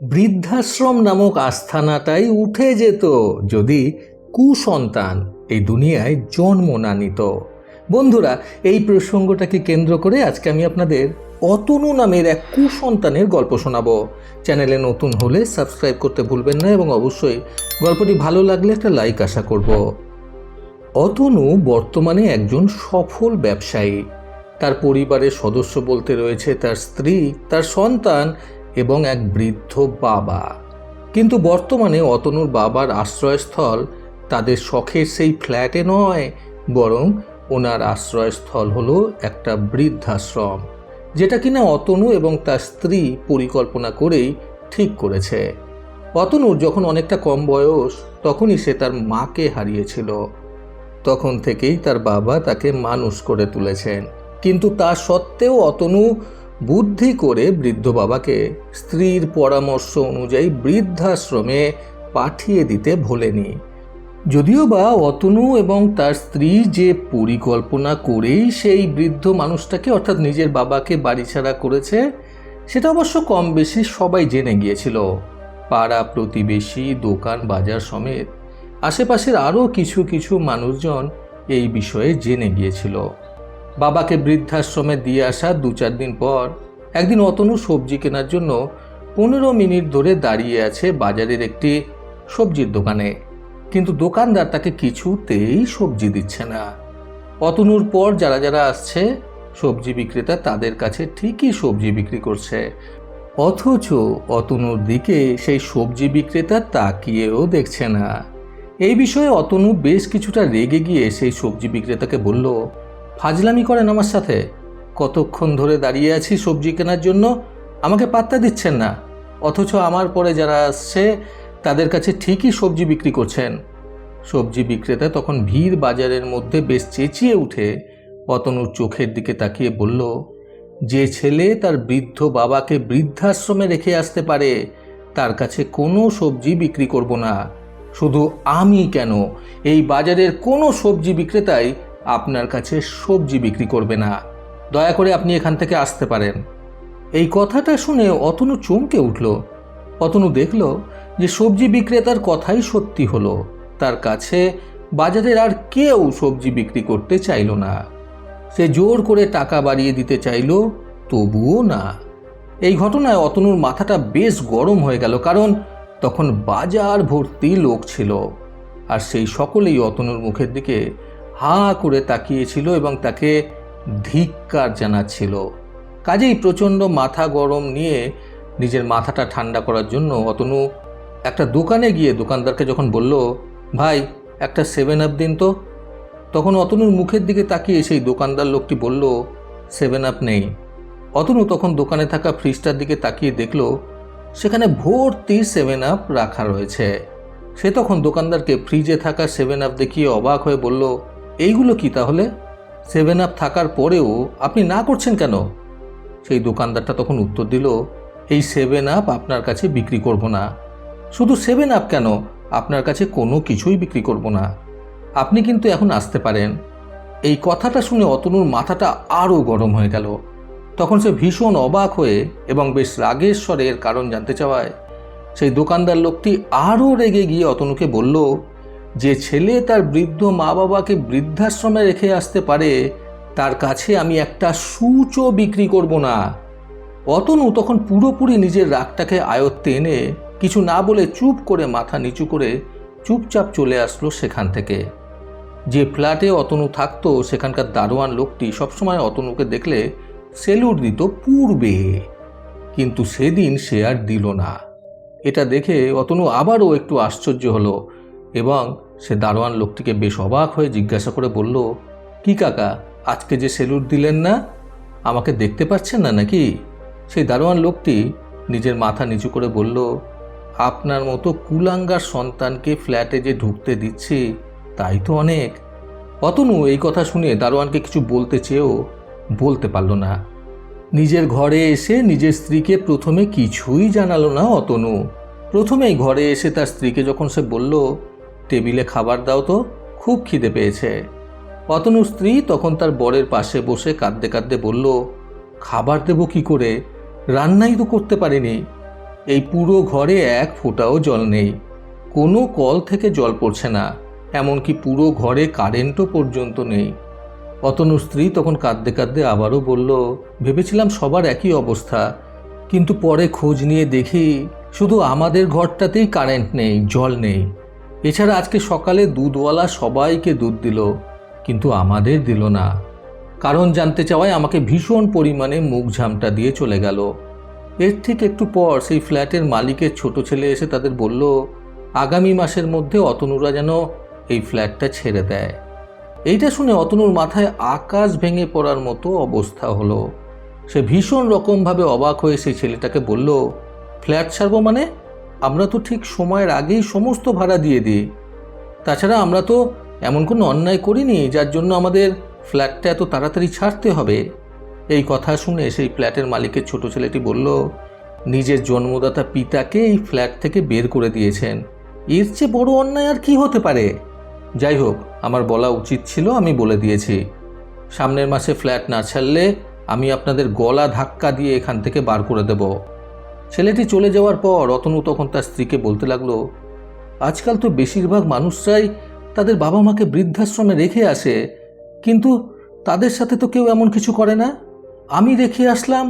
বৃদ্ধাশ্রম নামক আস্থানাটাই উঠে যেত যদি কুসন্তান এই দুনিয়ায় জন্ম না নিত। বন্ধুরা, এই প্রসঙ্গটাকে কেন্দ্র করে আজকে আমি আপনাদের অতনু নামের এক কুসন্তানের গল্প শোনাবো। চ্যানেলে নতুন হলে সাবস্ক্রাইব করতে ভুলবেন না এবং অবশ্যই গল্পটি ভালো লাগলে একটা লাইক আশা করব। অতনু বর্তমানে একজন সফল ব্যবসায়ী। তার পরিবারের সদস্য বলতে রয়েছে তার স্ত্রী, তার সন্তান এবং এক বৃদ্ধ বাবা। কিন্তু বর্তমানে অতনুর বাবার আশ্রয়স্থল তাদের শখের সেই ফ্ল্যাটে নয়, বরং ওনার আশ্রয়স্থল হলো একটা বৃদ্ধাশ্রম, যেটা কিনা অতনু এবং তার স্ত্রী পরিকল্পনা করেই ঠিক করেছে। অতনুর যখন অনেকটা কম বয়স, তখনই সে তার মাকে হারিয়েছিল। তখন থেকেই তার বাবা তাকে মানুষ করে তুলেছেন। কিন্তু তা সত্ত্বেও অতনু বুদ্ধি করে বৃদ্ধ বাবাকে স্ত্রীর পরামর্শ অনুযায়ী বৃদ্ধাশ্রমে পাঠিয়ে দিতে ভোলেনি। যদিও বা অতনু এবং তার স্ত্রী যে পরিকল্পনা করেই সেই বৃদ্ধ মানুষটাকে, অর্থাৎ নিজের বাবাকে বাড়ি ছাড়া করেছে, সেটা অবশ্য কম বেশি সবাই জেনে গিয়েছিল। পাড়া প্রতিবেশী, দোকান, বাজার সমেত আশেপাশের আরও কিছু কিছু মানুষজন এই বিষয়ে জেনে গিয়েছিল। বাবাকে বৃদ্ধাশ্রমে দিয়ে আসা দু চার দিন পর একদিন অতনু সবজি কেনার জন্য পনেরো মিনিট ধরে দাঁড়িয়ে আছে বাজারের একটি সবজির দোকানে। কিন্তু দোকানদার তাকে কিছুতেই সবজি দিচ্ছে না। অতনুর পর যারা যারা আসছে, সবজি বিক্রেতা তাদের কাছে ঠিকই সবজি বিক্রি করছে। অথচ অতনুর দিকে সেই সবজি বিক্রেতা তাকিয়েও দেখছে না। এই বিষয়ে অতনু বেশ কিছুটা রেগে গিয়ে সেই সবজি বিক্রেতাকে বলল ফাজলামি করেন আমার সাথে? কতক্ষণ ধরে দাঁড়িয়ে আছি সবজি কেনার জন্য? আমাকে পাত্তা দিচ্ছেন না। অথচ আমার পরে যারা আসছে, তাদের কাছে ঠিকই সবজি বিক্রি করছেন। সবজি বিক্রেতা তখন ভিড় বাজারের মধ্যে বেশ চেঁচিয়ে উঠে। পতনুর চোখের দিকে তাকিয়ে বলল, যে ছেলে তার বৃদ্ধ বাবাকে বৃদ্ধাশ্রমে রেখে আসতে পারে, তার কাছে কোনো সবজি বিক্রি করব না। শুধু আমি কেন? এই বাজারের কোনো সবজি বিক্রেতাই আপনার কাছে সবজি বিক্রি করবে না। দয়া করে আপনি এখান থেকে আসতে পারেন। এই কথাটা শুনে অতনু চমকে উঠল। অতনু দেখল যে সবজি বিক্রেতার কথাই সত্যি হলো। তার কাছে বাজারের আর কেউ সবজি বিক্রি করতে চাইল না। সে জোর করে টাকা বাড়িয়ে দিতে চাইল, তবুও না। এই ঘটনায় অতনুর মাথাটা বেশ গরম হয়ে গেল, কারণ তখন বাজার ভর্তি লোক ছিল। আর সেই সকলেই অতনুর মুখের দিকে হা করে তাকিয়েছিল এবং তাকে ধিক্কার জানাচ্ছিল। কাজেই প্রচণ্ড মাথা গরম নিয়ে নিজের মাথাটা ঠান্ডা করার জন্য অতনু একটা দোকানে গিয়ে দোকানদারকে যখন বলল, ভাই, একটা সেভেন আপ দিন তো? তখন অতনুর মুখের দিকে তাকিয়ে সেই দোকানদার লোকটি বলল, সেভেন আপ নেই। অতনু তখন দোকানে থাকা ফ্রিজটার দিকে তাকিয়ে দেখল, সেখানে ভর্তি সেভেন আপ রাখা রয়েছে। সে তখন দোকানদারকে ফ্রিজে থাকা সেভেন আপ দেখিয়ে অবাক হয়ে বলল এইগুলো কি তাহলে? সেভেন আপ থাকার পরেও আপনি না করছেন কেন? সেই দোকানদারটা তখন উত্তর দিল, এই সেভেন আপ আপনার কাছে বিক্রি করব না। শুধু সেভেন আপ কেন? আপনার কাছে কোনো কিছুই বিক্রি করব না। আপনি কিন্তু এখন আসতে পারেন। এই কথাটা শুনে অতনুর মাথাটা আরও গরম হয়ে গেল। তখন সে ভীষণ অবাক হয়ে এবং বেশ রাগের স্বরে এর কারণ জানতে চাওয়ায়, সেই দোকানদার লোকটি আরও রেগে গিয়ে অতনুকে বলল যে ছেলে তার বৃদ্ধ মা বাবাকে বৃদ্ধাশ্রমে রেখে আসতে পারে, তার কাছে আমি একটা সূচও বিক্রি করব না। অতনু তখন পুরোপুরি নিজের রাগটাকে আয়ত্তে এনে কিছু না বলে চুপ করে মাথা নিচু করে চুপচাপ চলে আসলো সেখান থেকে। যে ফ্ল্যাটে অতনু থাকতো, সেখানকার দারোয়ান লোকটি সবসময় অতনুকে দেখলে সেলুট দিত পূর্বে। কিন্তু সেদিন সে আর দিল না। এটা দেখে অতনু আবারও একটু আশ্চর্য হলো এবং সে দারোয়ান লোকটিকে বেশ অবাক হয়ে জিজ্ঞাসা করে বলল, কি কাকা, আজকে যে সেলুট দিলেন না? আমাকে দেখতে পাচ্ছেন না নাকি? সেই দারোয়ান লোকটি নিজের মাথা নিচু করে বলল, আপনার মতো কুলাঙ্গার সন্তানকে ফ্ল্যাটে যে ঢুকতে দিচ্ছি, তাই তো অনেক। অতনু, এই কথা শুনে দারোয়ানকে কিছু বলতে চেয়েও বলতে পারল না। নিজের ঘরে এসে নিজের স্ত্রীকে প্রথমে কিছুই জানালো না অতনু। প্রথমেই ঘরে এসে তার স্ত্রীকে যখন সে বলল টেবিলে খাবার দাও তো, খুব খিদে পেয়েছে। অতনু স্ত্রী তখন তার বরের পাশে বসে কাঁদতে কাঁদতে বলল, খাবার দেবো কি করে? রান্নাই তো করতে পারিনি। এই পুরো ঘরে এক ফোঁটাও জল নেই। কোনো কল থেকে জল পড়ছে না, এমনকি পুরো ঘরে কারেন্টও পর্যন্ত নেই। অতনুর স্ত্রী তখন কাঁদতে কাঁদতে আবারও বলল, ভেবেছিলাম সবার একই অবস্থা, কিন্তু পরে খোঁজ নিয়ে দেখি শুধু আমাদের ঘরটাতেই কারেন্ট নেই, জল নেই। এছাড়া আজকে সকালে দুধওয়ালা সবাইকে দুধ দিল, কিন্তু আমাদের দিল না। কারণ জানতে চাওয়ায় আমাকে ভীষণ পরিমাণে মুখ ঝামটা দিয়ে চলে গেল। এর ঠিক একটু পর সেই ফ্ল্যাটের মালিকের ছোট ছেলে এসে তাদের বলল, আগামী মাসের মধ্যে অতনুরা যেন এই ফ্ল্যাটটা ছেড়ে দেয়। এইটা শুনে অতনুর মাথায় আকাশ ভেঙে পড়ার মতো অবস্থা হলো। সে ভীষণ রকমভাবে অবাক হয়ে সেই ছেলেটাকে বলল, ফ্ল্যাট ছাড়বো মানে? আমরা তো ঠিক সময়ের আগেই সমস্ত ভাড়া দিয়ে দিই। তাছাড়া আমরা তো এমন কোনো অন্যায় করিনি যার জন্য আমাদের ফ্ল্যাটটা এত তাড়াতাড়ি ছাড়তে হবে। এই কথা শুনে সেই ফ্ল্যাটের মালিকের ছোট ছেলেটি বলল, নিজের জন্মদাতা পিতাকে এই ফ্ল্যাট থেকে বের করে দিয়েছেন। এর চেয়ে বড় অন্যায় আর কি হতে পারে? যাই হোক, আমার বলা উচিত ছিল আমি বলে দিয়েছি। সামনের মাসে ফ্ল্যাট না ছাড়লে আমি আপনাদের গলা ধাক্কা দিয়ে এখান থেকে বার করে দেব। ছেলেটি চলে যাওয়ার পর রতনু তখন তার স্ত্রীকে বলতে লাগল, আজকাল তো বেশিরভাগ মানুষরাই তাদের বাবা মাকে বৃদ্ধাশ্রমে রেখে আসে, কিন্তু তাদের সাথে তো কেউ এমন কিছু করে না। আমি রেখে আসলাম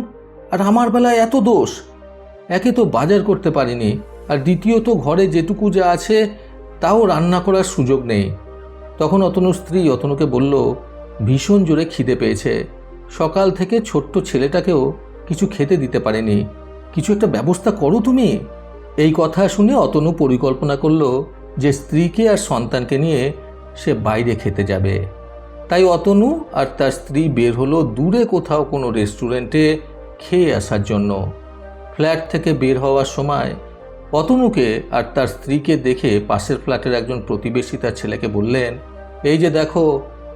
আর আমার বেলায় এত দোষ। একে তো বাজার করতে পারিনি আর দ্বিতীয়ত ঘরে যেটুকু যা আছে তাও রান্না করার সুযোগ নেই। তখন অতনুর স্ত্রী অতনুকে বলল, ভীষণ জোরে খিদে পেয়েছে। সকাল থেকে ছোট্ট ছেলেটাকেও কিছু খেতে দিতে পারেনি। কিছু একটা ব্যবস্থা করো তুমি। এই কথা শুনে অতনু পরিকল্পনা করল যে স্ত্রীকে আর সন্তানকে নিয়ে সে বাইরে খেতে যাবে। তাই অতনু আর তার স্ত্রী বের হলো দূরে কোথাও কোনো রেস্টুরেন্টে খেয়ে আসার জন্য। ফ্ল্যাট থেকে বের হওয়ার সময় অতনুকে আর তার স্ত্রীকে দেখে পাশের ফ্ল্যাটের একজন প্রতিবেশী তার ছেলেকে বললেন, এই যে দেখো,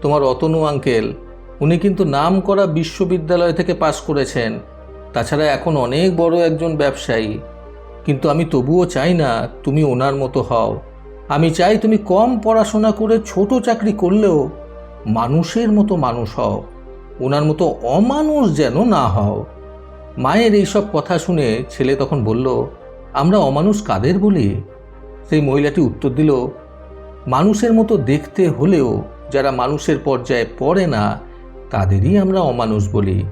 তোমার অতনু আঙ্কেল, উনি কিন্তু নাম করা বিশ্ববিদ্যালয় থেকে পাশ করেছেন। তাছাড়া এখন অনেক বড় একজন ব্যবসায়ী। কিন্তু আমি তবুও চাই না তুমি ওনার মতো হও। আমি চাই তুমি কম পড়াশোনা করে ছোট চাকরি করলেও মানুষের মতো মানুষ হও, ওনার মতো অমানুষ যেন না হও। মায়ের এইসব কথা শুনে ছেলে তখন বলল, আমরা অমানুষ কাদের বলি? সেই মহিলাটি উত্তর দিল, মানুষের মতো দেখতে হলেও যারা মানুষের পর্যায়ে পড়ে না, তাদেরই আমরা অমানুষ বলি।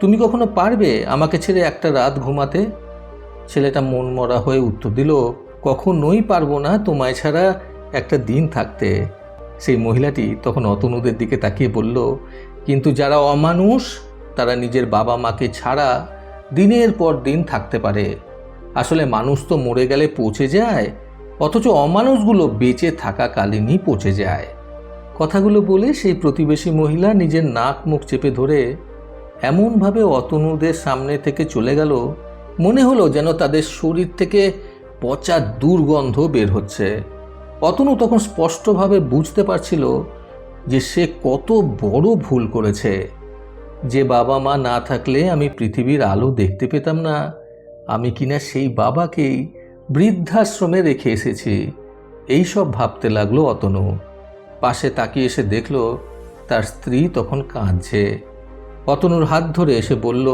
তুমি কখনো পারবে আমাকে ছেড়ে একটা রাত ঘুমাতে? ছেলেটা মন মরা হয়ে উত্তর দিল, কখনোই পারব না, তোমায় ছাড়া একটা দিন থাকতে। সেই মহিলাটি তখন অতনুদের দিকে তাকিয়ে বলল, কিন্তু যারা অমানুষ, তারা নিজের বাবা মাকে ছাড়া দিনের পর দিন থাকতে পারে। আসলে মানুষ তো মরে গেলে পচে যায়, অথচ অমানুষগুলো বেঁচে থাকাকালীনই পচে যায়। কথাগুলো বলে সেই প্রতিবেশী মহিলা নিজের নাক মুখ চেপে ধরে এমনভাবে অতনুদের সামনে থেকে চলে গেল, মনে হলো যেন তাদের শরীর থেকে পচা দুর্গন্ধ বের হচ্ছে। অতনু তখন স্পষ্টভাবে বুঝতে পারছিল যে সে কত বড় ভুল করেছে। যে বাবা মা না থাকলে আমি পৃথিবীর আলো দেখতে পেতাম না, আমি কিনা সেই বাবাকেই বৃদ্ধাশ্রমে রেখে এসেছি। এই সব ভাবতে লাগল অতনু। পাশে তাকিয়ে এসে দেখল তার স্ত্রী তখন কাঁদছে। অতনুর হাত ধরে এসে বলল,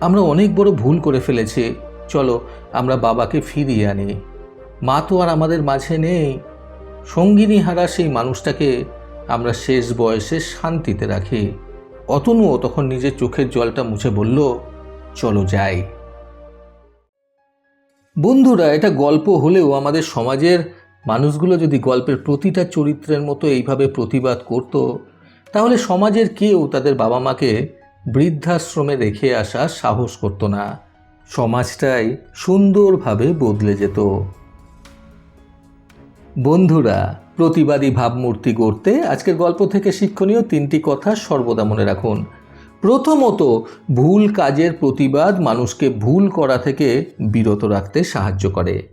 আমরা অনেক বড় ভুল করে ফেলেছি। চলো, আমরা বাবাকে ফিরিয়ে আনি। মা তো আর আমাদের মাঝে নেই। সঙ্গিনী হারা সেই মানুষটাকে আমরা শেষ বয়সে শান্তিতে রাখি। অতনুও তখন নিজের চোখের জলটা মুছে বলল, চলো যাই। বন্ধুরা, এটা গল্প হলেও আমাদের সমাজের মানুষগুলো যদি গল্পের প্রতিটা চরিত্রের মতো এইভাবে প্রতিবাদ করত তাহলে সমাজের কেউ তাদের বাবা মাকে বৃদ্ধাশ্রমে রেখে আসা সাহস করত না। সমাজটাই সুন্দরভাবে বদলে যেত। বন্ধুরা, প্রতিবাদী ভাবমূর্তি গড়তে আজকের গল্প থেকে শিক্ষণীয় তিনটি কথা সর্বদা মনে রাখুন। প্রথমত, ভুল কাজের প্রতিবাদ মানুষকে ভুল করা থেকে বিরত রাখতে সাহায্য করে।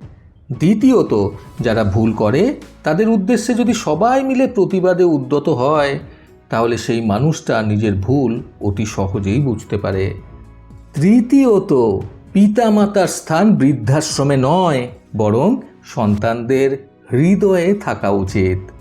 দ্বিতীয়ত, যারা ভুল করে, তাদের উদ্দেশ্যে যদি সবাই মিলে প্রতিবাদে উদ্যত হয় তাহলে সেই মানুষটা নিজের ভুল অতি সহজেই বুঝতে পারে। তৃতীয়ত, পিতামাতার স্থান বৃদ্ধাশ্রমে নয়, বরং সন্তানদের হৃদয়ে থাকা উচিত।